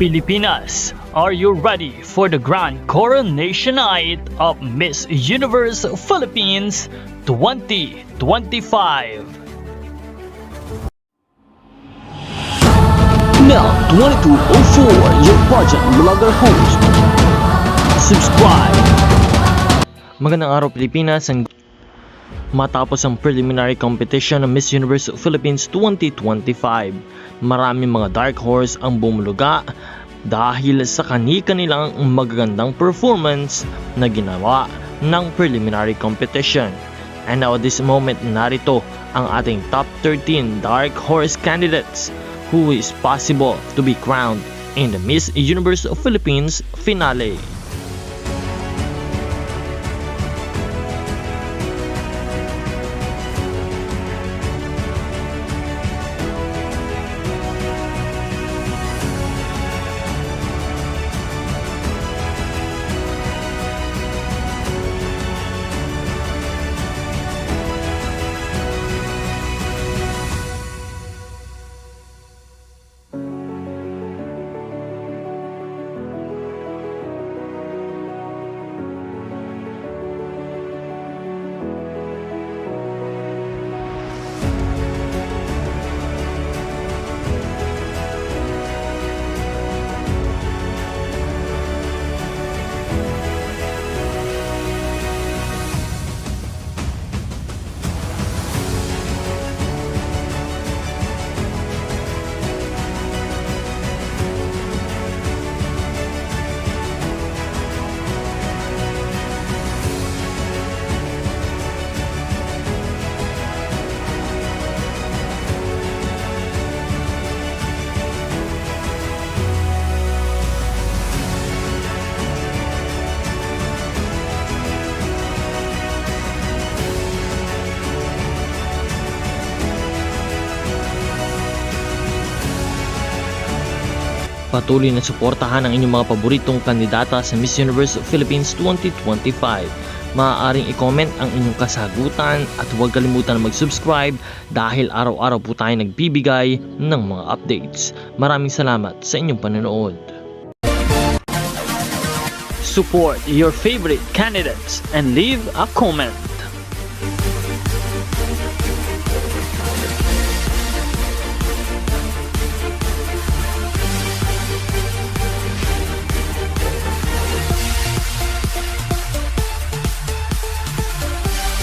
Pilipinas, are you ready for the grand coronation night of Miss Universe Philippines 2025? Now 2204, your budget vlogger host. Subscribe! Magandang araw Pilipinas ang Matapos ang preliminary competition ng Miss Universe Philippines 2025, maraming mga dark horse ang bumuluga dahil sa kani-kanilang magagandang performance na ginawa ng preliminary competition. And now at this moment, narito ang ating top 13 dark horse candidates who is possible to be crowned in the Miss Universe Philippines finale. Patuloy na suportahan ang inyong mga paboritong kandidata sa Miss Universe Philippines 2025. Maaaring i-comment ang inyong kasagutan at huwag kalimutan na mag-subscribe dahil araw-araw po tayo nagbibigay ng mga updates. Maraming salamat sa inyong panonood. Support your favorite candidates and leave a comment.